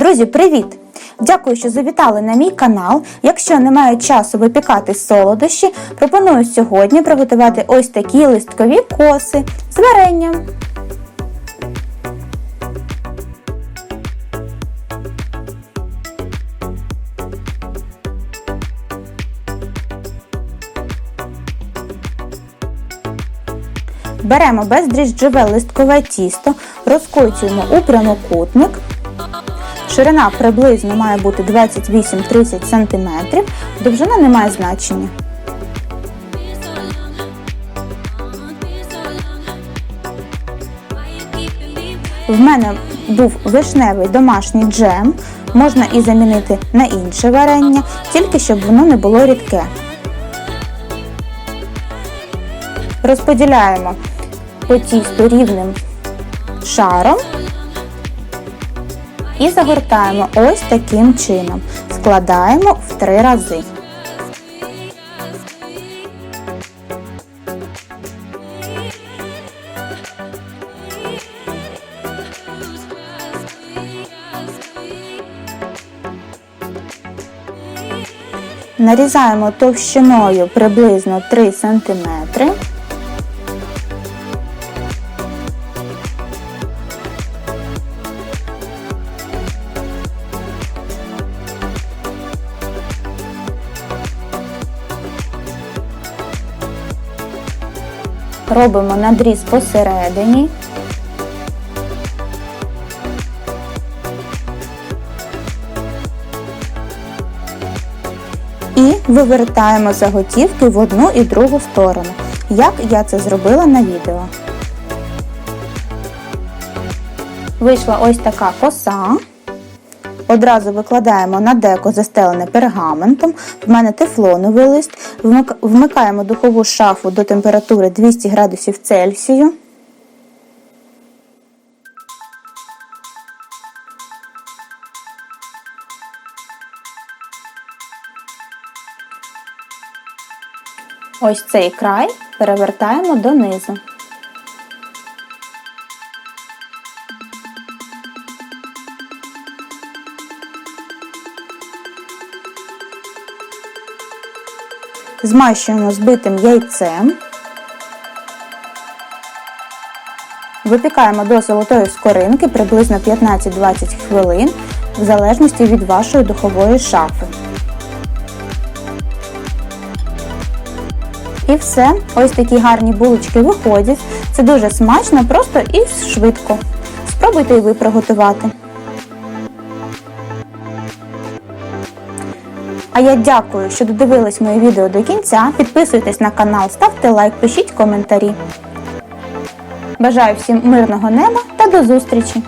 Друзі, привіт! Дякую, що завітали на мій канал. Якщо немає часу випікати солодощі, пропоную сьогодні приготувати ось такі листкові коси з варенням. Беремо бездріжджове листкове тісто, розкочуємо у прямокутник. Ширина приблизно має бути 28-30 см, довжина не має значення. В мене був вишневий домашній джем, можна і замінити на інше варення, тільки щоб воно не було рідке. Розподіляємо по тісту рівним шаром і загортаємо ось таким чином. Складаємо в три рази. Нарізаємо товщиною приблизно 3 см. Робимо надріз посередині. І вивертаємо заготівки в одну і другу сторону, як я це зробила на відео. Вийшла ось така коса. Одразу викладаємо на деко застелене пергаментом. В мене тефлоновий лист. Вмикаємо духову шафу до температури 200 градусів Цельсію. Ось цей край перевертаємо донизу. Змащуємо збитим яйцем. Випікаємо до золотої скоринки приблизно 15-20 хвилин, в залежності від вашої духової шафи. І все, ось такі гарні булочки виходять. Це дуже смачно, просто і швидко. Спробуйте і ви приготувати. А я дякую, що додивились моє відео до кінця. Підписуйтесь на канал, ставте лайк, пишіть коментарі. Бажаю всім мирного неба та до зустрічі!